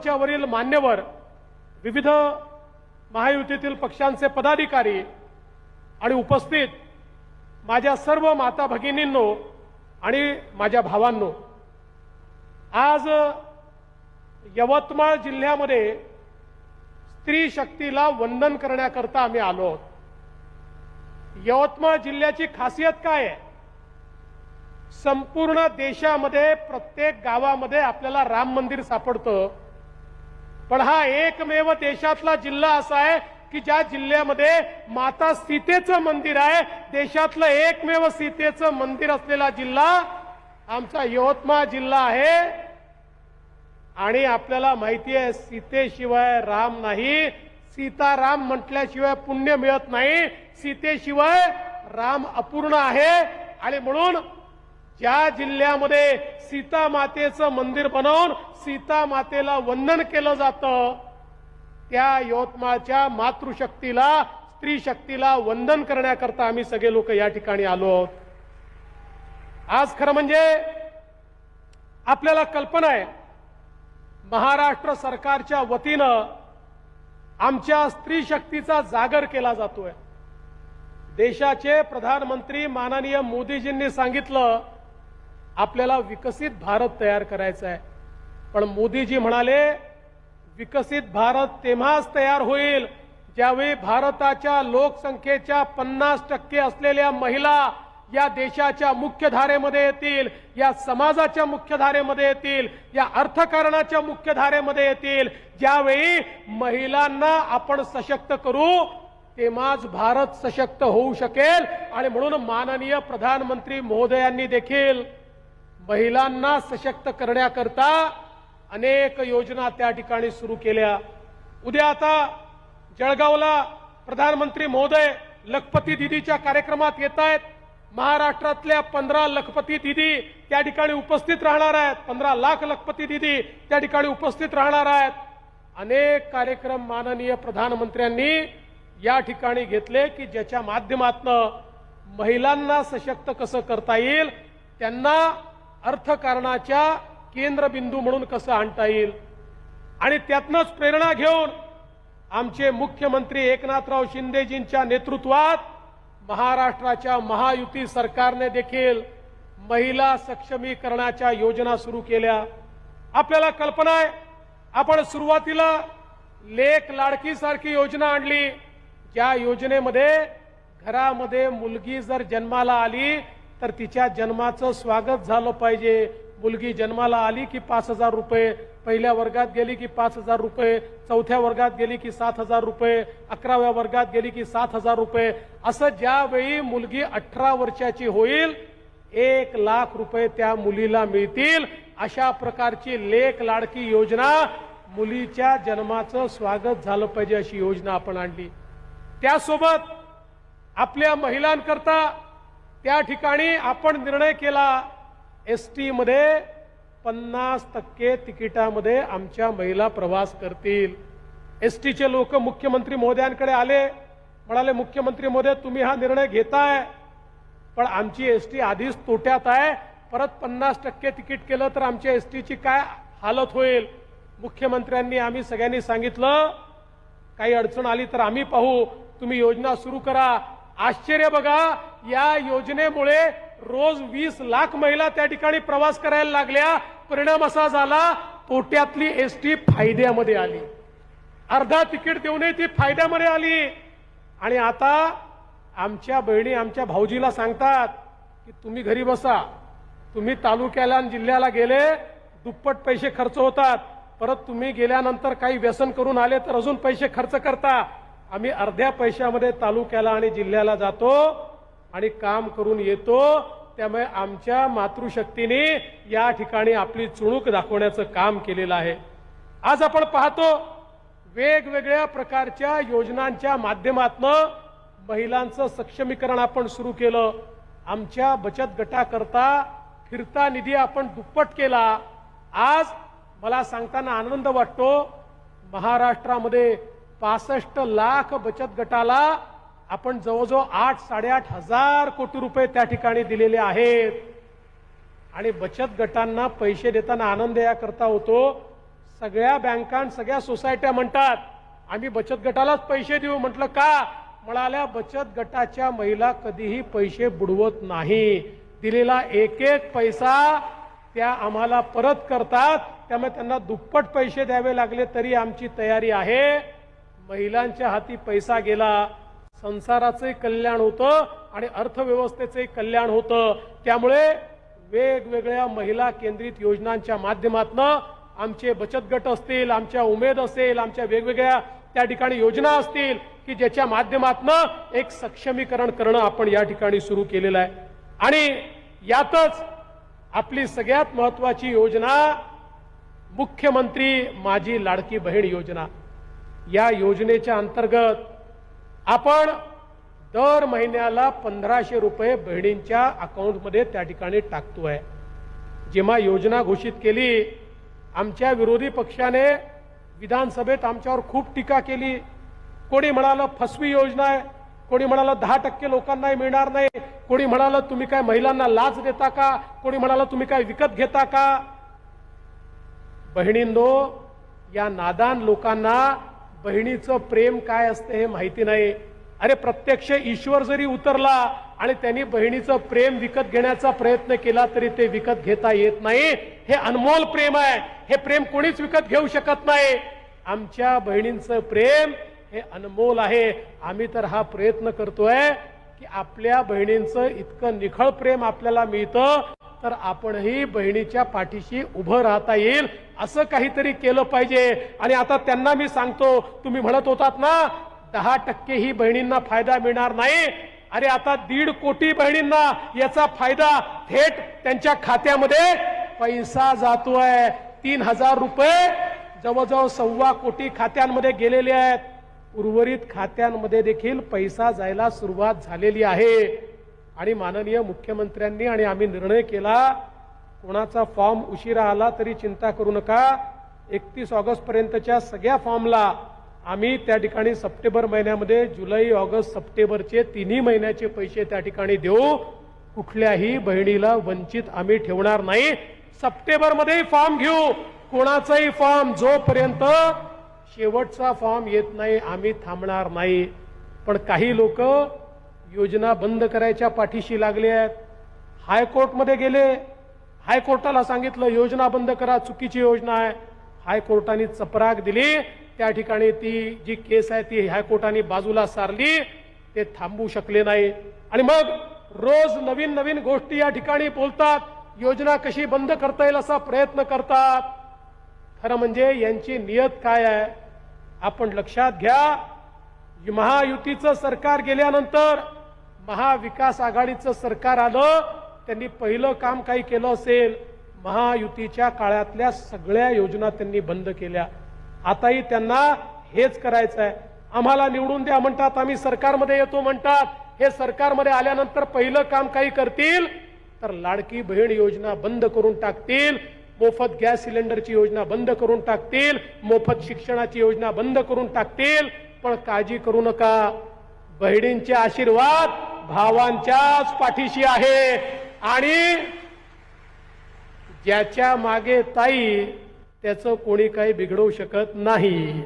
मंचावरील मान्यवर विविध महायुतीतील पक्षांचे पदाधिकारी आणि उपस्थित माझ्या सर्व माता भगिनींनो आणि माझ्या भावांनो आज यवतमाळ जिल्ह्यामध्ये स्त्री शक्तीला वंदन करण्याकरता आम्ही आलो आहोत. यवतमाळ जिल्ह्याची खासियत काय आहे? संपूर्ण देशामध्ये प्रत्येक गावामध्ये आपल्याला राम मंदिर सापडतं. पण हा एकमेव देशातला जिल्हा असा आहे की ज्या जिल्ह्यामध्ये माता सीतेचं मंदिर आहे देशातलं एकमेव सीतेचं मंदिर असलेला जिल्हा आमचा यवतमाळ जिल्हा आहे. आणि आपल्याला माहिती आहे सीतेशिवाय राम नाही. सीताराम म्हटल्याशिवाय पुण्य मिळत नाही. सीतेशिवाय राम अपूर्ण आहे. आणि म्हणून ज्या जिल्ह्यामध्ये सीता मातेचं मंदिर बनवून सीता मातेला वंदन केलं जातं त्या यवतमाळच्या मातृशक्तीला स्त्री शक्तीला वंदन करण्याकरता आम्ही सगळे लोक या ठिकाणी आलो. आहोत आज खरं म्हणजे आपल्याला कल्पना आहे महाराष्ट्र सरकारच्या वतीनं आमच्या स्त्री शक्तीचा जागर केला जातोय. देशाचे प्रधानमंत्री माननीय मोदीजींनी सांगितलं आपल्याला विकसित भारत तयार करायचा आहे. पण मोदीजी म्हणाले विकसित भारत तेव्हाच तयार होईल ज्यावेळी भारताच्या लोकसंख्येच्या पन्नास टक्के असलेल्या महिला या देशाच्या मुख्यधारेमध्ये येतील या समाजाच्या मुख्यधारेमध्ये येतील या अर्थकारणाच्या मुख्यधारेमध्ये येतील. ज्यावेळी महिलांना आपण सशक्त करू तेव्हाच भारत सशक्त होऊ शकेल. आणि म्हणून माननीय प्रधानमंत्री महोदयांनी देखील महिलांना सशक्त करण्याकरता अनेक योजना त्या ठिकाणी सुरू केल्या. उद्या आता जळगावला प्रधानमंत्री महोदय लखपती दिदीच्या कार्यक्रमात येत आहेत महाराष्ट्रातल्या पंधरा लखपती दिदी त्या ठिकाणी उपस्थित राहणार आहेत. पंधरा लाख लखपती दिदी त्या ठिकाणी उपस्थित राहणार आहेत. अनेक कार्यक्रम माननीय प्रधानमंत्र्यांनी या ठिकाणी घेतले की ज्याच्या माध्यमातनं महिलांना सशक्त कसं करता येईल त्यांना अर्थकारणाच्या केंद्रबिंदू म्हणून कसं आणता येईल? आणि त्यातनंच प्रेरणा घेऊन आमचे मुख्यमंत्री एकनाथराव शिंदेजींच्या नेतृत्वात महाराष्ट्राच्या महायुती सरकारने देखील महिला सक्षमीकरणाच्या योजना सुरू केल्या. आपल्याला कल्पना आहे आपण सुरुवातीला लेख लाडकीसारखी योजना आणली. ज्या योजनेमध्ये घरामध्ये मुलगी जर जन्माला आली तर तिच्या जन्माचं स्वागत झालं पाहिजे. मुलगी जन्माला आली की पाच हजार रुपये पहिल्या वर्गात गेली की पाच हजार रुपये चौथ्या वर्गात गेली की सात हजार रुपये अकराव्या वर्गात गेली की सात हजार रुपये. असं ज्यावेळी मुलगी अठरा वर्षाची होईल एक लाख रुपये त्या मुलीला मिळतील. अशा प्रकारची लेख लाडकी योजना मुलीच्या जन्माचं स्वागत झालं पाहिजे अशी योजना आपण आणली. त्यासोबत आपल्या महिलांकरता त्या ठिकाणी आपण निर्णय केला. एस टीमध्ये पन्नास टक्के तिकिटामध्ये आमच्या महिला प्रवास करतील. एस टीचे लोक मुख्यमंत्री महोदयांकडे आले. म्हणाले मुख्यमंत्री महोदय तुम्ही हा निर्णय घेताय. पण आमची एस टी आधीच तोट्यात आहे. परत पन्नास टक्के तिकीट केलं तर आमच्या एस टीची काय हालत होईल? मुख्यमंत्र्यांनी आम्ही सगळ्यांनी सांगितलं काही अडचण आली तर आम्ही पाहू. तुम्ही योजना सुरू करा. आश्चर्य बघा या योजनेमुळे रोज वीस लाख महिला त्या ठिकाणी प्रवास करायला लागल्या. परिणाम असा झाला तोट्यातली एस टी फायद्यामध्ये आली. अर्धा तिकीट देऊनही ती फायद्यामध्ये आली. आणि आता आमच्या बहिणी आमच्या भाऊजीला सांगतात की तुम्ही घरी बसा. तुम्ही तालुक्याला आणि जिल्ह्याला गेले दुप्पट पैसे खर्च होतात. परत तुम्ही गेल्यानंतर काही व्यसन करून आले तर अजून पैसे खर्च करता. आम्ही अर्ध्या पैशामध्ये तालुक्याला आणि जिल्ह्याला जातो आणि काम करून येतो. त्यामुळे आमच्या मातृशक्तीने या ठिकाणी आपली चुणूक दाखवण्याचं काम केलेलं आहे. आज आपण पाहतो वेगवेगळ्या प्रकारच्या योजनांच्या माध्यमातनं महिलांचं सक्षमीकरण आपण सुरू केलं. आमच्या बचत गटाकरता फिरता निधी आपण दुप्पट केला. आज मला सांगताना आनंद वाटतो. महाराष्ट्रामध्ये पासष्ट लाख बचत गटाला आपण जवळजवळ आठ साडेआठ हजार कोटी रुपये त्या ठिकाणी दिलेले आहेत. आणि बचत गटांना पैसे देताना आनंद याकरता होतो. सगळ्या बँका सगळ्या सोसायट्या म्हणतात आम्ही बचत गटालाच पैसे देऊ. म्हटलं का? म्हणाल्या बचत गटाच्या महिला कधीही पैसे बुडवत नाही. दिलेला एक एक पैसा त्या आम्हाला परत करतात. त्यामुळे त्यांना दुप्पट पैसे द्यावे लागले तरी आमची तयारी आहे. महिलांच्या हाती पैसा गेला संसाराचंही कल्याण होतं आणि अर्थव्यवस्थेचंही कल्याण होतं. त्यामुळे वेगवेगळ्या महिला केंद्रित योजनांच्या माध्यमातून आमचे बचत गट असतील आमच्या उमेद असेल आमच्या वेगवेगळ्या त्या ठिकाणी योजना असतील की ज्याच्या माध्यमातून एक सक्षमीकरण करणं आपण या ठिकाणी सुरू केलेलं आहे. आणि यातच आपली सगळ्यात महत्वाची योजना मुख्यमंत्री माझी लाडकी बहीण योजना. या योजनेच्या अंतर्गत आपण दर महिन्याला पंधराशे रुपये बहिणींच्या अकाउंटमध्ये त्या ठिकाणी टाकतोय. जेव्हा योजना घोषित केली आमच्या विरोधी पक्षाने विधानसभेत आमच्यावर खूप टीका केली. कोणी म्हणालं फसवी योजना आहे कोणी म्हणालं दहा टक्के लोकांनाही मिळणार नाही कोणी म्हणालं तुम्ही काय महिलांना लाच देता का कोणी म्हणाला तुम्ही काय विकत घेता का? बहिणींनो या नादान लोकांना बहिणीचं प्रेम काय असते हे माहिती नाही. अरे प्रत्यक्ष ईश्वर जरी उतरला आणि त्यांनी बहिणीचं प्रेम विकत घेण्याचा प्रयत्न केला तरी ते विकत घेता येत नाही. हे अनमोल प्रेम आहे. हे प्रेम कोणीच विकत घेऊ शकत नाही. आमच्या बहिणींचं प्रेम हे अनमोल आहे. आम्ही तर हा प्रयत्न करतोय की आपल्या बहिणींचं इतकं निखळ प्रेम आपल्याला मिळतं. तर आपणही बहिणीच्या पाठीशी उभं राहता येईल. असं काहीतरी केलं पाहिजे. आणि आता त्यांना मी सांगतो तुम्ही म्हणत होतात ना दहा टक्के ही बहिणींना फायदा मिळणार नाही. अरे आता दीड कोटी बहिणींना याचा फायदा थेट त्यांच्या खात्यामध्ये पैसा जातोय. तीन हजार रुपये जवळजवळ सव्वा कोटी खात्यांमध्ये गेलेले आहेत. उर्वरित खात्यांमध्ये देखील पैसा जायला सुरुवात झालेली आहे. आणि माननीय मुख्यमंत्र्यांनी आणि आम्ही निर्णय केला कोणाचा फॉर्म उशिरा आला तरी चिंता करू नका. एकतीस ऑगस्ट पर्यंतच्या सगळ्या फॉर्मला आम्ही त्या ठिकाणी सप्टेंबर महिन्यामध्ये जुलै ऑगस्ट सप्टेंबरचे तिन्ही महिन्याचे पैसे त्या ठिकाणी देऊ. कुठल्याही बहिणीला वंचित आम्ही ठेवणार नाही. सप्टेंबरमध्ये फॉर्म घेऊ. कोणाचाही फॉर्म जोपर्यंत शेवटचा फॉर्म येत नाही आम्ही थांबणार नाही. पण काही लोक योजना बंद करायच्या पाठीशी लागले आहेत. हायकोर्टमध्ये गेले. हायकोर्टाला सांगितलं योजना बंद करा चुकीची योजना आहे. हायकोर्टाने चपराक दिली. त्या ठिकाणी ती जी केस आहे ती हायकोर्टाने बाजूला सारली. ते थांबू शकले नाही. आणि मग रोज नवीन नवीन गोष्टी या ठिकाणी बोलतात. योजना कशी बंद करता येईल असा प्रयत्न करतात. खरं म्हणजे यांची नियत काय आहे? आपण लक्षात घ्या. महायुतीचं सरकार गेल्यानंतर महाविकास आघाडीचं सरकार आलं त्यांनी पहिलं काम काही केलं असेल महायुतीच्या काळातल्या सगळ्या योजना त्यांनी बंद केल्या. आताही त्यांना हेच करायचं आहे आम्हाला निवडून द्या म्हणतात आम्ही सरकारमध्ये येतो म्हणतात. हे सरकारमध्ये आल्यानंतर पहिलं काम काही करतील तर लाडकी बहीण योजना बंद करून टाकतील मोफत गॅस सिलेंडरची योजना बंद करून टाकतील मोफत शिक्षणाची योजना बंद करून टाकतील. पण काळजी करू नका. बहिणींचे आशीर्वाद भावांच्याच पाठीशी आहे. आणि ज्याच्या मागे ताई त्याचं कोणी काही बिघडवू शकत नाही.